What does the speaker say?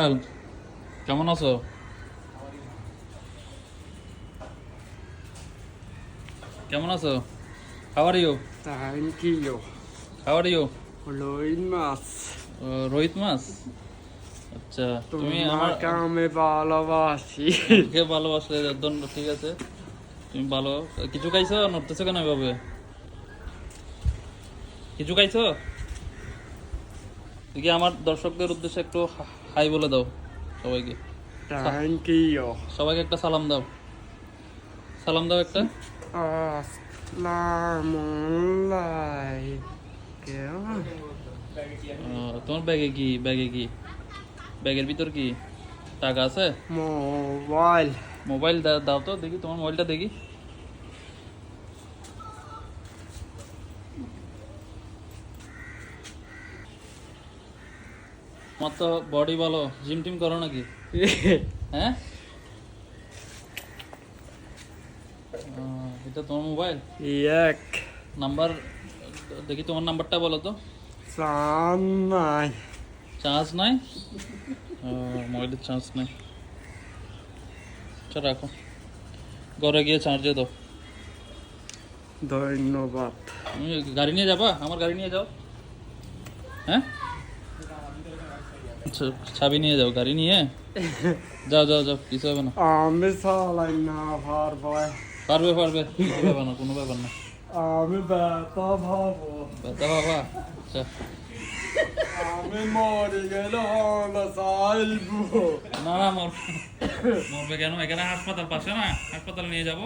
Uncle কেমন আছো? কেমন আছো? You you. খাবার ইউ Lloyd মাছ রোহিত মাছ আচ্ছা তুমি আমার আমি ভালোবাসি। কে ভালোবাসলে ধন্য ঠিক আছে। তুমি ভালো কিছু খাইছো? নড়তেছো কেন এভাবে? কিছু খাইছো? দেখি আমার দর্শকদের উদ্দেশ্যে একটু হাই বলে দাও সবাইকে। থ্যাংক ইউ সবাইকে একটা সালাম দাও। সালাম দাও একটা। তোমার ব্যাগে কি? ব্যাগে কি? ব্যাগের ভিতর কি? টাকা আছে? মোবাইল মোবাইল দাও তো দেখি তোমার মোবাইলটা দেখি। তোমার তো বডি ভালো জিম টিম করো নাকি? হ্যাঁ? এটা তোমার মোবাইল? এক। নাম্বার দেখি তোমার নাম্বারটা বলো তো। চান নাই। চার্জ নাই? মোবাইলের চার্জ নাই। আচ্ছা রাখো। ঘরে গিয়ে চার্জে দাও। ধন্যবাদ। গাড়ি নিয়ে যাবা? আমার গাড়ি নিয়ে যাও। হ্যাঁ? চাবি নিয়ে যাও গাড়ি নিয়ে। যাও যাও যাও কিছু হবে না। আমি চালাই না পারব পারবে পারবে কিছু ব্যাপার না কোনো ব্যাপার না। আমি ব্যথা ভাবো। ব্যথা বাবা আচ্ছা। আমি মরে গেলে চাইব না না মর মরবে কেন? এখানে হাসপাতাল পাশে না? হাসপাতালে নিয়ে যাব?